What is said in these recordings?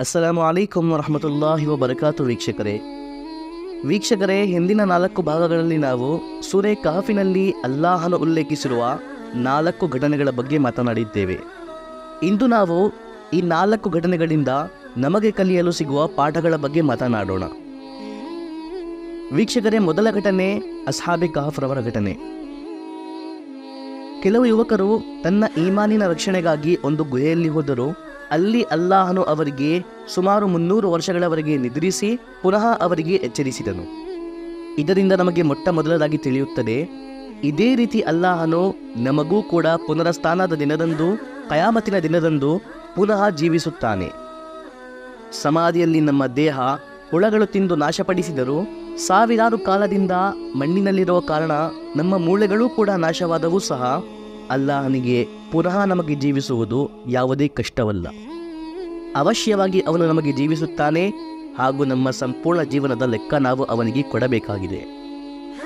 ಅಸ್ಸಲಾಮು ಅಲೈಕುಂ ವರಹಮತುಲ್ಲಾಹಿ ವಬರಕಾತು ವೀಕ್ಷಕರೇ. ವೀಕ್ಷಕರೇ, ಹಿಂದಿನ ನಾಲ್ಕು ಭಾಗಗಳಲ್ಲಿ ನಾವು ಸೂರೆ ಕಾಫಿನಲ್ಲಿ ಅಲ್ಲಾಹನು ಉಲ್ಲೇಖಿಸಿರುವ ನಾಲ್ಕು ಘಟನೆಗಳ ಬಗ್ಗೆ ಮಾತನಾಡಿದ್ದೇವೆ. ಇಂದು ನಾವು ಈ ನಾಲ್ಕು ಘಟನೆಗಳಿಂದ ನಮಗೆ ಕಲಿಯಲು ಸಿಗುವ ಪಾಠಗಳ ಬಗ್ಗೆ ಮಾತನಾಡೋಣ. ವೀಕ್ಷಕರೇ, ಮೊದಲ ಘಟನೆ ಅಸ್ಹಾಬಿ ಕಹಫ್ರವರ ಘಟನೆ. ಕೆಲವು ಯುವಕರು ತನ್ನ ಈಮಾನಿನ ರಕ್ಷಣೆಗಾಗಿ ಒಂದು ಗುಹೆಯಲ್ಲಿ ಹೋದರು. ಅಲ್ಲಿ ಅಲ್ಲಾಹನು ಅವರಿಗೆ ಸುಮಾರು ಮುನ್ನೂರು ವರ್ಷಗಳವರೆಗೆ ನಿದ್ರಿಸಿ ಪುನಃ ಅವರಿಗೆ ಎಚ್ಚರಿಸಿದನು. ಇದರಿಂದ ನಮಗೆ ಮೊಟ್ಟ ಮೊದಲದಾಗಿ ತಿಳಿಯುತ್ತದೆ, ಇದೇ ರೀತಿ ಅಲ್ಲಾಹನು ನಮಗೂ ಕೂಡ ಪುನರಸ್ಥಾನದ ದಿನದಂದು, ಕಯಾಮತಿನ ದಿನದಂದು ಪುನಃ ಜೀವಿಸುತ್ತಾನೆ. ಸಮಾಧಿಯಲ್ಲಿ ನಮ್ಮ ದೇಹ ಹುಳಗಳು ತಿಂದು ನಾಶಪಡಿಸಿದರೂ, ಸಾವಿರಾರು ಕಾಲದಿಂದ ಮಣ್ಣಿನಲ್ಲಿರುವ ಕಾರಣ ನಮ್ಮ ಮೂಳೆಗಳೂ ಕೂಡ ನಾಶವಾದವೂ ಸಹ ಅಲ್ಲಾಹನಿಗೆ ಪುನಃ ನಮಗೆ ಜೀವಿಸುವುದು ಯಾವುದೇ ಕಷ್ಟವಲ್ಲ. ಅವಶ್ಯವಾಗಿ ಅವನು ನಮಗೆ ಜೀವಿಸುತ್ತಾನೆ ಹಾಗೂ ನಮ್ಮ ಸಂಪೂರ್ಣ ಜೀವನದ ಲೆಕ್ಕ ನಾವು ಅವನಿಗೆ ಕೊಡಬೇಕಾಗಿದೆ.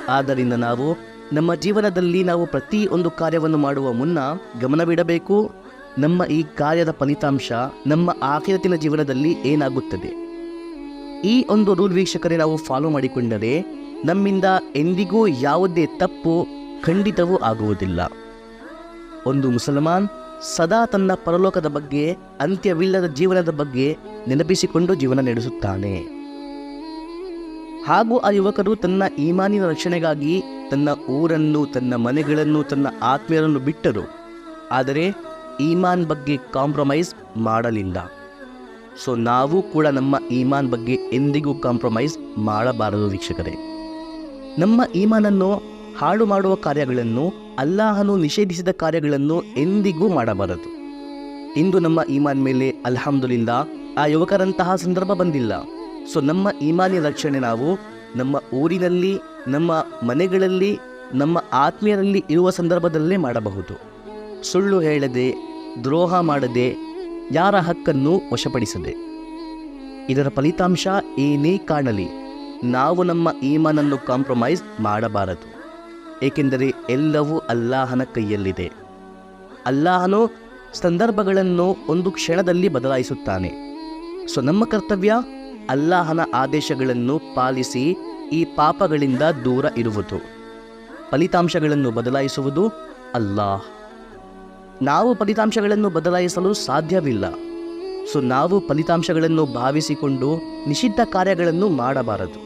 ಆದ್ದರಿಂದ ನಾವು ನಮ್ಮ ಜೀವನದಲ್ಲಿ ನಾವು ಪ್ರತಿ ಒಂದು ಕಾರ್ಯವನ್ನು ಮಾಡುವ ಮುನ್ನ ಗಮನವಿಡಬೇಕು, ನಮ್ಮ ಈ ಕಾರ್ಯದ ಫಲಿತಾಂಶ ನಮ್ಮ ಆಖಿರತಿನ ಜೀವನದಲ್ಲಿ ಏನಾಗುತ್ತದೆ. ಈ ಒಂದು ರೂಲ್ ವೀಕ್ಷಕರೇ, ನಾವು ಫಾಲೋ ಮಾಡಿಕೊಂಡರೆ ನಮ್ಮಿಂದ ಎಂದಿಗೂ ಯಾವುದೇ ತಪ್ಪು ಖಂಡಿತವೂ ಆಗುವುದಿಲ್ಲ. ಒಂದು ಮುಸಲ್ಮಾನ್ ಸದಾ ತನ್ನ ಪರಲೋಕದ ಬಗ್ಗೆ, ಅಂತ್ಯವಿಲ್ಲದ ಜೀವನದ ಬಗ್ಗೆ ನೆನಪಿಸಿಕೊಂಡು ಜೀವನ ನಡೆಸುತ್ತಾನೆ. ಹಾಗೂ ಆ ಯುವಕರು ತನ್ನ ಈಮಾನಿನ ರಕ್ಷಣೆಗಾಗಿ ತನ್ನ ಊರನ್ನು, ತನ್ನ ಮನೆಗಳನ್ನು, ತನ್ನ ಆತ್ಮೀಯರನ್ನು ಬಿಟ್ಟರು. ಆದರೆ ಈಮಾನ್ ಬಗ್ಗೆ ಕಾಂಪ್ರಮೈಸ್ ಮಾಡಲಿಲ್ಲ. ಸೊ ನಾವು ಕೂಡ ನಮ್ಮ ಈಮಾನ್ ಬಗ್ಗೆ ಎಂದಿಗೂ ಕಾಂಪ್ರಮೈಸ್ ಮಾಡಬಾರದು ವೀಕ್ಷಕರೇ. ನಮ್ಮ ಈಮಾನನ್ನು ಹಾಳು ಮಾಡುವ ಕಾರ್ಯಗಳನ್ನು ಅಲ್ಲಾಹನು ನಿಷೇಧಿಸಿದ ಕಾರ್ಯಗಳನ್ನು ಎಂದಿಗೂ ಮಾಡಬಾರದು. ಇಂದು ನಮ್ಮ ಈಮಾನ್ ಮೇಲೆ ಅಲ್ಹಮ್ದುಲಿಲ್ಲ, ಆ ಯುವಕರಂತಹ ಸಂದರ್ಭ ಬಂದಿಲ್ಲ. ಸೊ ನಮ್ಮ ಈಮಾನಿನ ರಕ್ಷಣೆ ನಾವು ನಮ್ಮ ಊರಿನಲ್ಲಿ, ನಮ್ಮ ಮನೆಗಳಲ್ಲಿ, ನಮ್ಮ ಆತ್ಮೀಯರಲ್ಲಿ ಇರುವ ಸಂದರ್ಭದಲ್ಲೇ ಮಾಡಬಹುದು. ಸುಳ್ಳು ಹೇಳದೆ, ದ್ರೋಹ ಮಾಡದೆ, ಯಾರ ಹಕ್ಕನ್ನು ವಶಪಡಿಸದೆ. ಇದರ ಫಲಿತಾಂಶ ಏನೇ ಕಾಣಲಿ, ನಾವು ನಮ್ಮ ಈಮಾನನ್ನು ಕಾಂಪ್ರಮೈಸ್ ಮಾಡಬಾರದು. ಏಕೆಂದರೆ ಎಲ್ಲವೂ ಅಲ್ಲಾಹನ ಕೈಯಲ್ಲಿದೆ. ಅಲ್ಲಾಹನು ಸಂದರ್ಭಗಳನ್ನು ಒಂದು ಕ್ಷಣದಲ್ಲಿ ಬದಲಾಯಿಸುತ್ತಾನೆ. ಸೊ ನಮ್ಮ ಕರ್ತವ್ಯ ಅಲ್ಲಾಹನ ಆದೇಶಗಳನ್ನು ಪಾಲಿಸಿ ಈ ಪಾಪಗಳಿಂದ ದೂರ ಇರುವುದು. ಫಲಿತಾಂಶಗಳನ್ನು ಬದಲಾಯಿಸುವುದು ಅಲ್ಲಾಹ್. ನಾವು ಫಲಿತಾಂಶಗಳನ್ನು ಬದಲಾಯಿಸಲು ಸಾಧ್ಯವಿಲ್ಲ. ಸೊ ನಾವು ಫಲಿತಾಂಶಗಳನ್ನು ಭಾವಿಸಿಕೊಂಡು ನಿಷಿದ್ಧ ಕಾರ್ಯಗಳನ್ನು ಮಾಡಬಾರದು.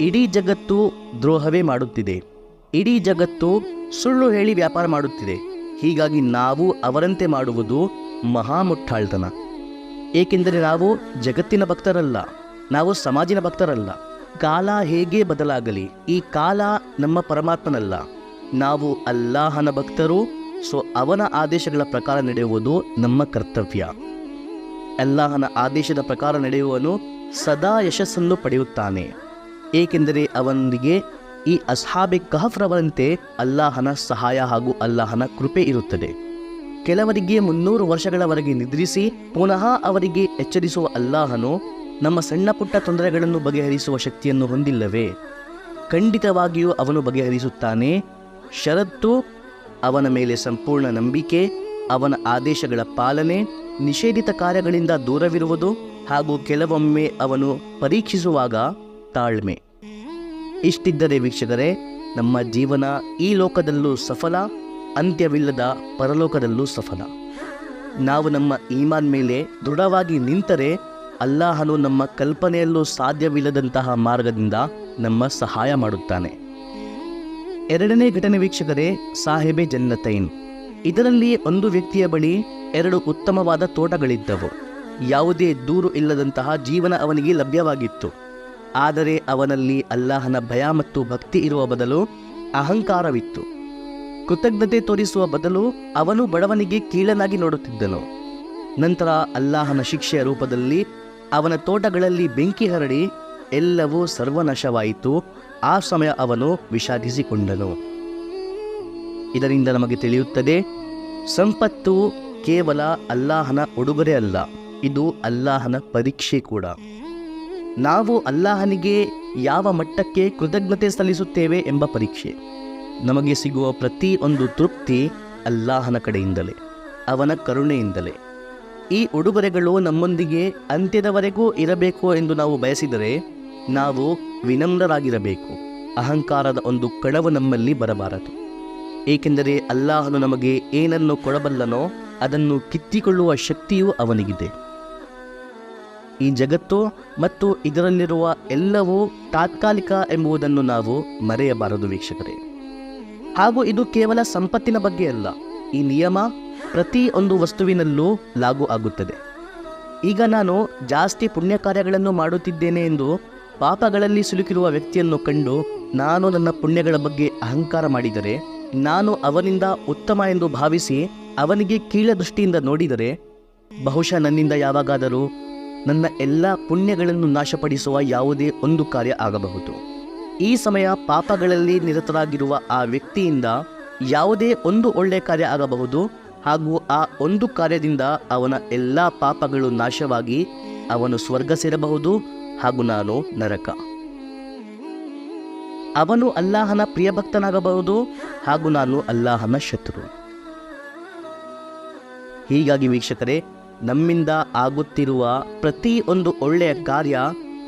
ಇಡೀ ಜಗತ್ತು ದ್ರೋಹವೇ ಮಾಡುತ್ತಿದೆ. ಇಡೀ ಜಗತ್ತು ಸುಳ್ಳು ಹೇಳಿ ವ್ಯಾಪಾರ ಮಾಡುತ್ತಿದೆ. ಹೀಗಾಗಿ ನಾವು ಅವರಂತೆ ಮಾಡುವುದು ಮಹಾ ಮುಟ್ಟಾಳ್ತನ ಏಕೆಂದರೆ ನಾವು ಜಗತ್ತಿನ ಭಕ್ತರಲ್ಲ, ನಾವು ಸಮಾಜಿನ ಭಕ್ತರಲ್ಲ. ಕಾಲ ಹೇಗೆ ಬದಲಾಗಲಿ, ಈ ಕಾಲ ನಮ್ಮ ಪರಮಾತ್ಮನಲ್ಲ. ನಾವು ಅಲ್ಲಾಹನ ಭಕ್ತರು, ಸೊ ಅವನ ಆದೇಶಗಳ ಪ್ರಕಾರ ನಡೆಯುವುದು ನಮ್ಮ ಕರ್ತವ್ಯ. ಅಲ್ಲಾಹನ ಆದೇಶದ ಪ್ರಕಾರ ನಡೆಯುವನು ಸದಾ ಯಶಸ್ಸನ್ನು ಪಡೆಯುತ್ತಾನೆ. ಏಕೆಂದರೆ ಅವನಿಗೆ ಈ ಅಸ್ಹಾಬೆ ಕಹಫ್ರವರಂತೆ ಅಲ್ಲಾಹನ ಸಹಾಯ ಹಾಗೂ ಅಲ್ಲಾಹನ ಕೃಪೆ ಇರುತ್ತದೆ. ಕೆಲವರಿಗೆ ಮುನ್ನೂರು ವರ್ಷಗಳವರೆಗೆ ನಿದ್ರಿಸಿ, ಪುನಃ ಅವರಿಗೆ ಎಚ್ಚರಿಸುವ ಅಲ್ಲಾಹನು ನಮ್ಮ ಸಣ್ಣ ಪುಟ್ಟ ತೊಂದರೆಗಳನ್ನು ಬಗೆಹರಿಸುವ ಶಕ್ತಿಯನ್ನು ಹೊಂದಿಲ್ಲವೇ? ಖಂಡಿತವಾಗಿಯೂ ಅವನು ಬಗೆಹರಿಸುತ್ತಾನೆ. ಷರತ್ತು, ಅವನ ಮೇಲೆ ಸಂಪೂರ್ಣ ನಂಬಿಕೆ, ಅವನ ಆದೇಶಗಳ ಪಾಲನೆ, ನಿಷೇಧಿತ ಕಾರ್ಯಗಳಿಂದ ದೂರವಿರುವುದು ಹಾಗೂ ಕೆಲವೊಮ್ಮೆ ಅವನು ಪರೀಕ್ಷಿಸುವಾಗ ತಾಳ್ಮೆ. ಇಷ್ಟಿದ್ದರೆ ವೀಕ್ಷಕರೇ, ನಮ್ಮ ಜೀವನ ಈ ಲೋಕದಲ್ಲೂ ಸಫಲ, ಅಂತ್ಯವಿಲ್ಲದ ಪರಲೋಕದಲ್ಲೂ ಸಫಲ. ನಾವು ನಮ್ಮ ಈಮಾನ್ ಮೇಲೆ ದೃಢವಾಗಿ ನಿಂತರೆ, ಅಲ್ಲಾಹನು ನಮ್ಮ ಕಲ್ಪನೆಯಲ್ಲೂ ಸಾಧ್ಯವಿಲ್ಲದಂತಹ ಮಾರ್ಗದಿಂದ ನಮ್ಮ ಸಹಾಯ ಮಾಡುತ್ತಾನೆ. ಎರಡನೇ ಘಟನೆ ವೀಕ್ಷಕರೇ, ಸಾಹೇಬೆ ಜನ್ನತೈನ್. ಇದರಲ್ಲಿ ಒಂದು ವ್ಯಕ್ತಿಯ ಬಳಿ ಎರಡು ಉತ್ತಮವಾದ ತೋಟಗಳಿದ್ದವು. ಯಾವುದೇ ದೂರು ಇಲ್ಲದಂತಹ ಜೀವನ ಅವನಿಗೆ ಲಭ್ಯವಾಗಿತ್ತು. ಆದರೆ ಅವನಲ್ಲಿ ಅಲ್ಲಾಹನ ಭಯ ಮತ್ತು ಭಕ್ತಿ ಇರುವ ಬದಲು ಅಹಂಕಾರವಿತ್ತು. ಕೃತಜ್ಞತೆ ತೋರಿಸುವ ಬದಲು ಅವನು ಬಡವನಿಗೆ ಕೀಳನಾಗಿ ನೋಡುತ್ತಿದ್ದನು. ನಂತರ ಅಲ್ಲಾಹನ ಶಿಕ್ಷೆಯ ರೂಪದಲ್ಲಿ ಅವನ ತೋಟಗಳಲ್ಲಿ ಬೆಂಕಿ ಹರಡಿ ಎಲ್ಲವೂ ಸರ್ವನಾಶವಾಯಿತು. ಆ ಸಮಯ ಅವನು ವಿಷಾದಿಸಿಕೊಂಡನು. ಇದರಿಂದ ನಮಗೆ ತಿಳಿಯುತ್ತದೆ, ಸಂಪತ್ತು ಕೇವಲ ಅಲ್ಲಾಹನ ಉಡುಗೊರೆ ಅಲ್ಲ ಇದು ಅಲ್ಲಾಹನ ಪರೀಕ್ಷೆ ಕೂಡ. ನಾವು ಅಲ್ಲಾಹನಿಗೆ ಯಾವ ಮಟ್ಟಕ್ಕೆ ಕೃತಜ್ಞತೆ ಸಲ್ಲಿಸುತ್ತೇವೆ ಎಂಬ ಪರೀಕ್ಷೆ. ನಮಗೆ ಸಿಗುವ ಪ್ರತಿ ಒಂದು ತೃಪ್ತಿ ಅಲ್ಲಾಹನ ಕಡೆಯಿಂದಲೇ, ಅವನ ಕರುಣೆಯಿಂದಲೇ. ಈ ಉಡುಗೊರೆಗಳು ನಮ್ಮೊಂದಿಗೆ ಅಂತ್ಯದವರೆಗೂ ಇರಬೇಕು ಎಂದು ನಾವು ಬಯಸಿದರೆ, ನಾವು ವಿನಮ್ರರಾಗಿರಬೇಕು. ಅಹಂಕಾರದ ಒಂದು ಕಣವು ನಮ್ಮಲ್ಲಿ ಬರಬಾರದು. ಏಕೆಂದರೆ ಅಲ್ಲಾಹನು ನಮಗೆ ಏನನ್ನು ಕೊಡಬಲ್ಲನೋ ಅದನ್ನು ಕಿತ್ತಿಕೊಳ್ಳುವ ಶಕ್ತಿಯೂ ಅವನಿಗಿದೆ. ಈ ಜಗತ್ತು ಮತ್ತು ಇದರಲ್ಲಿರುವ ಎಲ್ಲವೂ ತಾತ್ಕಾಲಿಕ ಎಂಬುದನ್ನು ನಾವು ಮರೆಯಬಾರದು ವೀಕ್ಷಕರೇ. ಹಾಗೂ ಇದು ಕೇವಲ ಸಂಪತ್ತಿನ ಬಗ್ಗೆ ಅಲ್ಲ, ಈ ನಿಯಮ ಪ್ರತಿ ಒಂದು ವಸ್ತುವಿನಲ್ಲೂ ಲಾಗು ಆಗುತ್ತದೆ. ಈಗ ನಾನು ಜಾಸ್ತಿ ಪುಣ್ಯ ಕಾರ್ಯಗಳನ್ನು ಮಾಡುತ್ತಿದ್ದೇನೆ ಎಂದು ಪಾಪಗಳಲ್ಲಿ ಸಿಲುಕಿರುವ ವ್ಯಕ್ತಿಯನ್ನು ಕಂಡು ನಾನು ನನ್ನ ಪುಣ್ಯಗಳ ಬಗ್ಗೆ ಅಹಂಕಾರ ಮಾಡಿದರೆ, ನಾನು ಅವನಿಂದ ಉತ್ತಮ ಎಂದು ಭಾವಿಸಿ ಅವನಿಗೆ ಕೀಳ ದೃಷ್ಟಿಯಿಂದ ನೋಡಿದರೆ, ಬಹುಶಃ ನನ್ನಿಂದ ಯಾವಾಗಾದರೂ ನನ್ನ ಎಲ್ಲ ಪುಣ್ಯಗಳನ್ನು ನಾಶಪಡಿಸುವ ಯಾವುದೇ ಒಂದು ಕಾರ್ಯ ಆಗಬಹುದು. ಈ ಸಮಯ ಪಾಪಗಳಲ್ಲಿ ನಿರತರಾಗಿರುವ ಆ ವ್ಯಕ್ತಿಯಿಂದ ಯಾವುದೇ ಒಂದು ಒಳ್ಳೆಯ ಕಾರ್ಯ ಆಗಬಹುದು ಹಾಗೂ ಆ ಒಂದು ಕಾರ್ಯದಿಂದ ಅವನ ಎಲ್ಲ ಪಾಪಗಳು ನಾಶವಾಗಿ ಅವನು ಸ್ವರ್ಗ ಸೇರಬಹುದು ಹಾಗೂ ನಾನು ನರಕ. ಅವನು ಅಲ್ಲಾಹನ ಪ್ರಿಯಭಕ್ತನಾಗಬಹುದು ಹಾಗೂ ನಾನು ಅಲ್ಲಾಹನ ಶತ್ರು. ಹೀಗಾಗಿ ವೀಕ್ಷಕರೇ ನಮ್ಮಿಂದ ಆಗುತ್ತಿರುವ ಪ್ರತಿ ಒಂದು ಒಳ್ಳೆಯ ಕಾರ್ಯ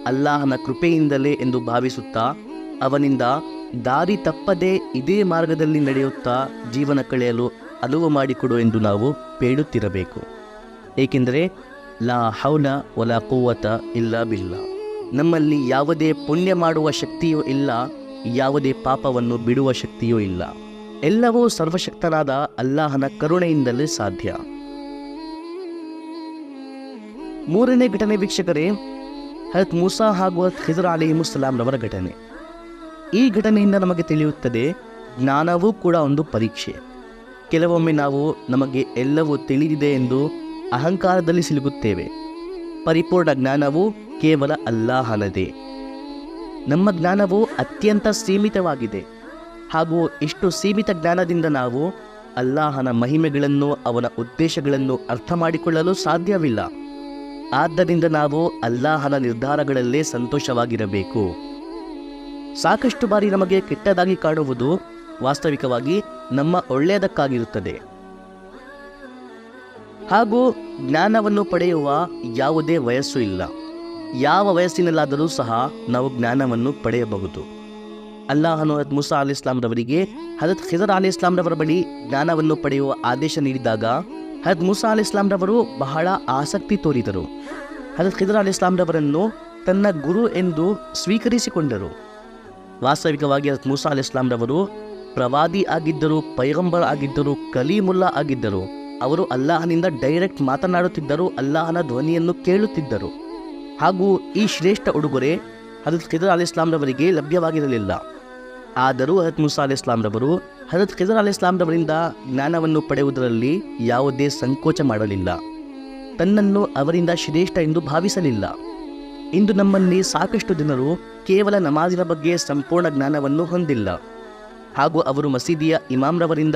ಅಲ್ಲಾಹನ ಕೃಪೆಯಿಂದಲೇ ಎಂದು ಭಾವಿಸುತ್ತಾ, ಅವನಿಂದ ದಾರಿ ತಪ್ಪದೆ ಇದೇ ಮಾರ್ಗದಲ್ಲಿ ನಡೆಯುತ್ತಾ ಜೀವನ ಕಳೆಯಲು ಅನುವು ಮಾಡಿಕೊಡು ಎಂದು ನಾವು ಬೇಡುತ್ತಿರಬೇಕು. ಏಕೆಂದರೆ, ಲಾ ಹೌಲ ಒಲ ಕೂವತ ಇಲ್ಲ ಬಿಲ್ಲ. ನಮ್ಮಲ್ಲಿ ಯಾವುದೇ ಪುಣ್ಯ ಮಾಡುವ ಶಕ್ತಿಯೂ ಇಲ್ಲ, ಯಾವುದೇ ಪಾಪವನ್ನು ಬಿಡುವ ಶಕ್ತಿಯೂ ಇಲ್ಲ. ಎಲ್ಲವೂ ಸರ್ವಶಕ್ತನಾದ ಅಲ್ಲಾಹನ ಕರುಣೆಯಿಂದಲೇ ಸಾಧ್ಯ. ಮೂರನೇ ಘಟನೆ ವೀಕ್ಷಕರೇ ಹರತ್ ಮೂಸಾ ಹಾಗೂ ಹತ್ ಹಿಜರ್ ಅಲಿ ಮುಸಲಾಂರವರ ಘಟನೆ. ಈ ಘಟನೆಯಿಂದ ನಮಗೆ ತಿಳಿಯುತ್ತದೆ, ಜ್ಞಾನವೂ ಕೂಡ ಒಂದು ಪರೀಕ್ಷೆ. ಕೆಲವೊಮ್ಮೆ ನಾವು ನಮಗೆ ಎಲ್ಲವೂ ತಿಳಿದಿದೆ ಎಂದು ಅಹಂಕಾರದಲ್ಲಿ ಸಿಲುಕುತ್ತೇವೆ. ಪರಿಪೂರ್ಣ ಜ್ಞಾನವು ಕೇವಲ ಅಲ್ಲಾಹನದೇ. ನಮ್ಮ ಜ್ಞಾನವು ಅತ್ಯಂತ ಸೀಮಿತವಾಗಿದೆ. ಹಾಗೂ ಇಷ್ಟು ಸೀಮಿತ ಜ್ಞಾನದಿಂದ ನಾವು ಅಲ್ಲಾಹನ ಮಹಿಮೆಗಳನ್ನು, ಅವನ ಉದ್ದೇಶಗಳನ್ನು ಅರ್ಥ ಮಾಡಿಕೊಳ್ಳಲು ಸಾಧ್ಯವಿಲ್ಲ. ಆದ್ದರಿಂದ ನಾವು ಅಲ್ಲಾಹನ ನಿರ್ಧಾರಗಳಲ್ಲೇ ಸಂತೋಷವಾಗಿರಬೇಕು. ಸಾಕಷ್ಟು ಬಾರಿ ನಮಗೆ ಕೆಟ್ಟದಾಗಿ ಕಾಣುವುದು ವಾಸ್ತವಿಕವಾಗಿ ನಮ್ಮ ಒಳ್ಳೆಯದಕ್ಕಾಗಿರುತ್ತದೆ. ಹಾಗೂ ಜ್ಞಾನವನ್ನು ಪಡೆಯುವ ಯಾವುದೇ ವಯಸ್ಸು ಇಲ್ಲ. ಯಾವ ವಯಸ್ಸಿನಲ್ಲಾದರೂ ಸಹ ನಾವು ಜ್ಞಾನವನ್ನು ಪಡೆಯಬಹುದು. ಅಲ್ಲಾಹನು ಹತ್ ಮುಸಾ ಅಲಿ ಇಸ್ಲಾಂರವರಿಗೆ ಹಜರತ್ ಖಿಜರ್ ಅಲಿ ಇಸ್ಲಾಂರವರ ಬಳಿ ಜ್ಞಾನವನ್ನು ಪಡೆಯುವ ಆದೇಶ ನೀಡಿದಾಗ ಹಜರತ್ ಮುಸಾ ಅಲಿ ಇಸ್ಲಾಂರವರು ಬಹಳ ಆಸಕ್ತಿ ತೋರಿದರು. ಹಜರತ್ ಖಿದರ್ ಅಲಿ ಇಸ್ಲಾಂರವರನ್ನು ತನ್ನ ಗುರು ಎಂದು ಸ್ವೀಕರಿಸಿಕೊಂಡರು. ವಾಸ್ತವಿಕವಾಗಿ ಹಜರತ್ ಮುಸಾ ಅಲಿ ಇಸ್ಲಾಂರವರು ಪ್ರವಾದಿ ಆಗಿದ್ದರು, ಪೈಗಂಬರ್ ಆಗಿದ್ದರು, ಕಲೀಮುಲ್ಲಾ ಆಗಿದ್ದರು. ಅವರು ಅಲ್ಲಾಹನಿಂದ ಡೈರೆಕ್ಟ್ ಮಾತನಾಡುತ್ತಿದ್ದರು, ಅಲ್ಲಾಹನ ಧ್ವನಿಯನ್ನು ಕೇಳುತ್ತಿದ್ದರು. ಹಾಗೂ ಈ ಶ್ರೇಷ್ಠ ಉಡುಗೊರೆ ಹಜರತ್ ಖಿದರ್ ಅಲಿ ಇಸ್ಲಾಂರವರಿಗೆ ಲಭ್ಯವಾಗಿರಲಿಲ್ಲ. ಆದರೂ ಹಜರತ್ ಮುಸಾ ಅಲಿ ಇಸ್ಲಾಂರವರು ಹಜರತ್ ಖಿಜರ್ ಅಲಿ ಇಸ್ಲಾಂರವರಿಂದ ಜ್ಞಾನವನ್ನು ಪಡೆಯುವುದರಲ್ಲಿ ಯಾವುದೇ ಸಂಕೋಚ ಮಾಡಲಿಲ್ಲ. ತನ್ನನ್ನು ಅವರಿಂದ ಶ್ರೇಷ್ಠ ಎಂದು ಭಾವಿಸಲಿಲ್ಲ. ಇಂದು ನಮ್ಮಲ್ಲಿ ಸಾಕಷ್ಟು ಜನರು ಕೇವಲ ನಮಾಜಿನ ಬಗ್ಗೆ ಸಂಪೂರ್ಣ ಜ್ಞಾನವನ್ನು ಹೊಂದಿಲ್ಲ. ಹಾಗೂ ಅವರು ಮಸೀದಿಯ ಇಮಾಮ್ರವರಿಂದ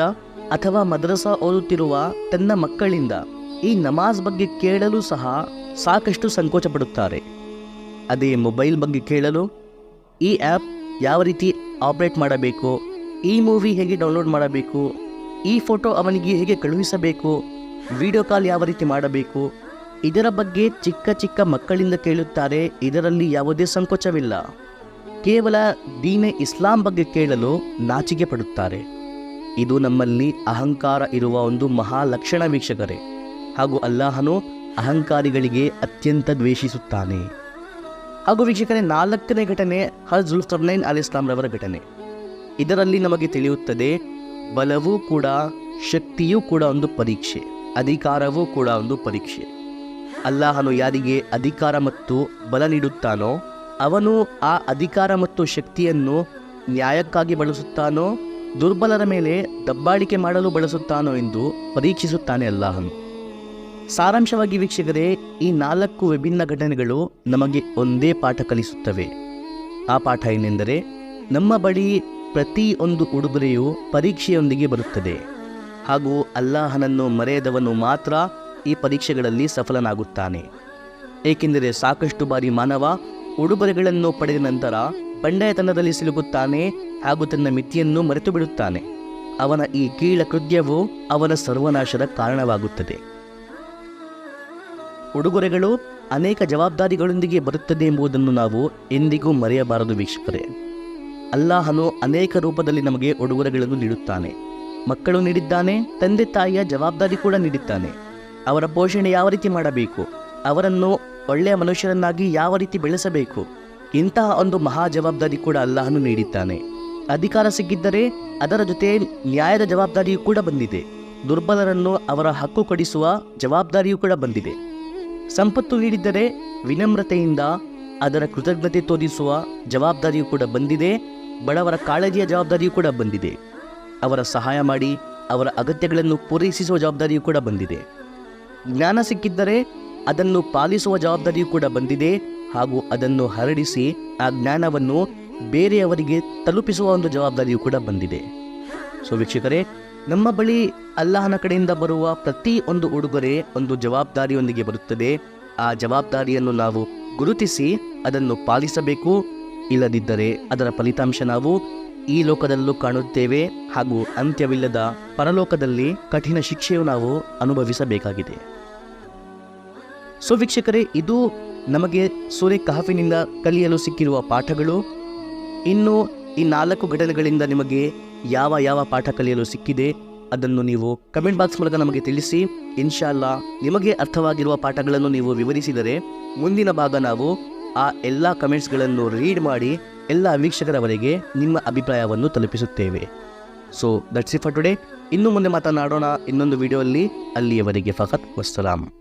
ಅಥವಾ ಮದ್ರಸಾ ಓದುತ್ತಿರುವ ತನ್ನ ಮಕ್ಕಳಿಂದ ಈ ನಮಾಜ್ ಬಗ್ಗೆ ಕೇಳಲು ಸಹ ಸಾಕಷ್ಟು ಸಂಕೋಚ ಪಡುತ್ತಾರೆ ಅದೇ ಮೊಬೈಲ್ ಬಗ್ಗೆ ಕೇಳಲು ಈ ಆ್ಯಪ್ ಯಾವ ರೀತಿ ಆಪ್ರೇಟ್ ಮಾಡಬೇಕು, ಈ ಮೂವಿ ಹೇಗೆ ಡೌನ್ಲೋಡ್ ಮಾಡಬೇಕು, ಈ ಫೋಟೋ ಅವನಿಗೆ ಹೇಗೆ ಕಳುಹಿಸಬೇಕು, ವಿಡಿಯೋ ಕಾಲ್ ಯಾವ ರೀತಿ ಮಾಡಬೇಕು, ಇದರ ಬಗ್ಗೆ ಚಿಕ್ಕ ಚಿಕ್ಕ ಮಕ್ಕಳಿಂದ ಕೇಳುತ್ತಾರೆ, ಇದರಲ್ಲಿ ಯಾವುದೇ ಸಂಕೋಚವಿಲ್ಲ. ಕೇವಲ ದೀನೆ ಇಸ್ಲಾಂ ಬಗ್ಗೆ ಕೇಳಲು ನಾಚಿಕೆ ಪಡುತ್ತಾರೆ. ಇದು ನಮ್ಮಲ್ಲಿ ಅಹಂಕಾರ ಇರುವ ಒಂದು ಮಹಾ ಲಕ್ಷಣ ವೀಕ್ಷಕರೇ. ಹಾಗೂ ಅಲ್ಲಾಹನು ಅಹಂಕಾರಿಗಳಿಗೆ ಅತ್ಯಂತ ದ್ವೇಷಿಸುತ್ತಾನೆ. ಹಾಗೂ ವೀಕ್ಷಕರೇ, ನಾಲ್ಕನೇ ಘಟನೆ ಹಜ್ ಜುಲ್ಕರ್ನೈನ್ ಅಲಿ ಇಸ್ಲಾಂರವರ ಘಟನೆ. ಇದರಲ್ಲಿ ನಮಗೆ ತಿಳಿಯುತ್ತದೆ, ಬಲವೂ ಕೂಡ ಶಕ್ತಿಯೂ ಕೂಡ ಒಂದು ಪರೀಕ್ಷೆ, ಅಧಿಕಾರವೂ ಕೂಡ ಒಂದು ಪರೀಕ್ಷೆ. ಅಲ್ಲಾಹನು ಯಾರಿಗೆ ಅಧಿಕಾರ ಮತ್ತು ಬಲ ನೀಡುತ್ತಾನೋ, ಅವನು ಆ ಅಧಿಕಾರ ಮತ್ತು ಶಕ್ತಿಯನ್ನು ನ್ಯಾಯಕ್ಕಾಗಿ ಬಳಸುತ್ತಾನೋ, ದುರ್ಬಲರ ಮೇಲೆ ದಬ್ಬಾಳಿಕೆ ಮಾಡಲು ಬಳಸುತ್ತಾನೋ ಎಂದು ಪರೀಕ್ಷಿಸುತ್ತಾನೆ ಅಲ್ಲಾಹನು. ಸಾರಾಂಶವಾಗಿ ವೀಕ್ಷಕರೇ, ಈ ನಾಲ್ಕು ವಿಭಿನ್ನ ಘಟನೆಗಳು ನಮಗೆ ಒಂದೇ ಪಾಠ ಕಲಿಸುತ್ತವೆ. ಆ ಪಾಠ ಏನೆಂದರೆ, ನಮ್ಮ ಬಳಿ ಪ್ರತಿ ಒಂದು ಉಡುಗೊರೆಯು ಪರೀಕ್ಷೆಯೊಂದಿಗೆ ಬರುತ್ತದೆ. ಹಾಗೂ ಅಲ್ಲಾಹನನ್ನು ಮರೆಯದವನು ಮಾತ್ರ ಈ ಪರೀಕ್ಷೆಗಳಲ್ಲಿ ಸಫಲನಾಗುತ್ತಾನೆ. ಏಕೆಂದರೆ ಸಾಕಷ್ಟು ಬಾರಿ ಮಾನವ ಉಡುಗೊರೆಗಳನ್ನು ಪಡೆದ ನಂತರ ಬಂಡಾಯತನದಲ್ಲಿ ಸಿಲುಕುತ್ತಾನೆ ಹಾಗೂ ತನ್ನ ಮಿತಿಯನ್ನು ಮರೆತು ಬಿಡುತ್ತಾನೆ ಅವನ ಈ ಕೀಳ ಕೃತ್ಯವು ಅವನ ಸರ್ವನಾಶದ ಕಾರಣವಾಗುತ್ತದೆ. ಉಡುಗೊರೆಗಳು ಅನೇಕ ಜವಾಬ್ದಾರಿಗಳೊಂದಿಗೆ ಬರುತ್ತದೆ ಎಂಬುದನ್ನು ನಾವು ಎಂದಿಗೂ ಮರೆಯಬಾರದು ವೀಕ್ಷಕರೇ. ಅಲ್ಲಾಹನು ಅನೇಕ ರೂಪದಲ್ಲಿ ನಮಗೆ ಉಡುಗೊರೆಗಳನ್ನು ನೀಡುತ್ತಾನೆ. ಮಕ್ಕಳು ನೀಡಿದ್ದಾನೆ, ತಂದೆ ತಾಯಿಯ ಜವಾಬ್ದಾರಿ ಕೂಡ ನೀಡಿದ್ದಾನೆ. ಅವರ ಪೋಷಣೆ ಯಾವ ರೀತಿ ಮಾಡಬೇಕು? ಅವರನ್ನು ಒಳ್ಳೆಯ ಮನುಷ್ಯರನ್ನಾಗಿ ಯಾವ ರೀತಿ ಬೆಳೆಸಬೇಕು? ಇಂತಹ ಒಂದು ಮಹಾ ಜವಾಬ್ದಾರಿ ಕೂಡ ಅಲ್ಲಾಹನು ನೀಡಿದ್ದಾನೆ. ಅಧಿಕಾರ ಸಿಕ್ಕಿದ್ದರೆ ಅದರ ಜೊತೆ ನ್ಯಾಯದ ಜವಾಬ್ದಾರಿಯೂ ಕೂಡ ಬಂದಿದೆ. ದುರ್ಬಲರನ್ನು ಅವರ ಹಕ್ಕು ಕೊಡಿಸುವ ಜವಾಬ್ದಾರಿಯೂ ಕೂಡ ಬಂದಿದೆ. ಸಂಪತ್ತು ನೀಡಿದ್ದರೆ ವಿನಮ್ರತೆಯಿಂದ ಅದರ ಕೃತಜ್ಞತೆ ತೋರಿಸುವ ಜವಾಬ್ದಾರಿಯೂ ಕೂಡ ಬಂದಿದೆ, ಬಡವರ ಕಾಳಜಿಯ ಜವಾಬ್ದಾರಿಯೂ ಕೂಡ ಬಂದಿದೆ. ಅವರ ಸಹಾಯ ಮಾಡಿ ಅವರ ಅಗತ್ಯಗಳನ್ನು ಪೂರೈಸಿಸುವ ಜವಾಬ್ದಾರಿಯೂ ಕೂಡ ಬಂದಿದೆ. ಜ್ಞಾನ ಸಿಕ್ಕಿದ್ದರೆ ಅದನ್ನು ಪಾಲಿಸುವ ಜವಾಬ್ದಾರಿಯೂ ಕೂಡ ಬಂದಿದೆ ಹಾಗೂ ಅದನ್ನು ಹರಡಿಸಿ ಆ ಜ್ಞಾನವನ್ನು ಬೇರೆಯವರಿಗೆ ತಲುಪಿಸುವ ಒಂದು ಜವಾಬ್ದಾರಿಯೂ ಕೂಡ ಬಂದಿದೆ. ಸೊ ವೀಕ್ಷಕರೇ ನಮ್ಮ ಬಳಿ ಅಲ್ಲಾಹನ ಕಡೆಯಿಂದ ಬರುವ ಪ್ರತಿ ಒಂದು ಉಡುಗೊರೆ, ಒಂದು ಜವಾಬ್ದಾರಿಯೊಂದಿಗೆ ಬರುತ್ತದೆ. ಆ ಜವಾಬ್ದಾರಿಯನ್ನು ನಾವು ಗುರುತಿಸಿ ಅದನ್ನು ಪಾಲಿಸಬೇಕು. ಇಲ್ಲದಿದ್ದರೆ ಅದರ ಫಲಿತಾಂಶ ನಾವು ಈ ಲೋಕದಲ್ಲೂ ಕಾಣುತ್ತೇವೆ ಹಾಗೂ ಅಂತ್ಯವಿಲ್ಲದ ಪರಲೋಕದಲ್ಲಿ ಕಠಿಣ ಶಿಕ್ಷೆಯು ನಾವು ಅನುಭವಿಸಬೇಕಾಗಿದೆ. ಸೊ ವೀಕ್ಷಕರೇ, ಇದು ನಮಗೆ ಸೂರ್ಯ ಕಹಫಿನಿಂದ ಕಲಿಯಲು ಸಿಕ್ಕಿರುವ ಪಾಠಗಳು. ಇನ್ನು ಈ ನಾಲ್ಕು ಘಟನೆಗಳಿಂದ ನಿಮಗೆ ಯಾವ ಯಾವ ಪಾಠ ಕಲಿಯಲು ಸಿಕ್ಕಿದೆ ಅದನ್ನು ನೀವು ಕಮೆಂಟ್ ಬಾಕ್ಸ್ ಮೂಲಕ ನಮಗೆ ತಿಳಿಸಿ. ಇನ್ಶಾಲ್ಲ ನಿಮಗೆ ಅರ್ಥವಾಗಿರುವ ಪಾಠಗಳನ್ನು ನೀವು ವಿವರಿಸಿದರೆ ಮುಂದಿನ ಭಾಗ ನಾವು ಆ ಎಲ್ಲ ಕಮೆಂಟ್ಸ್ಗಳನ್ನು ರೀಡ್ ಮಾಡಿ ಎಲ್ಲ ವೀಕ್ಷಕರವರೆಗೆ ನಿಮ್ಮ ಅಭಿಪ್ರಾಯವನ್ನು ತಲುಪಿಸುತ್ತೇವೆ. So that's it for today ಇನ್ನು ಮುಂದೆ ಮಾತನಾಡೋಣ. ಇನ್ನೊಂದು ವಿಡಿಯೋಲ್ಲಿ ಅಲ್ಲಿಯವರೆಗೆ ಫಕತ್ ವಸ್ಸಲಾಂ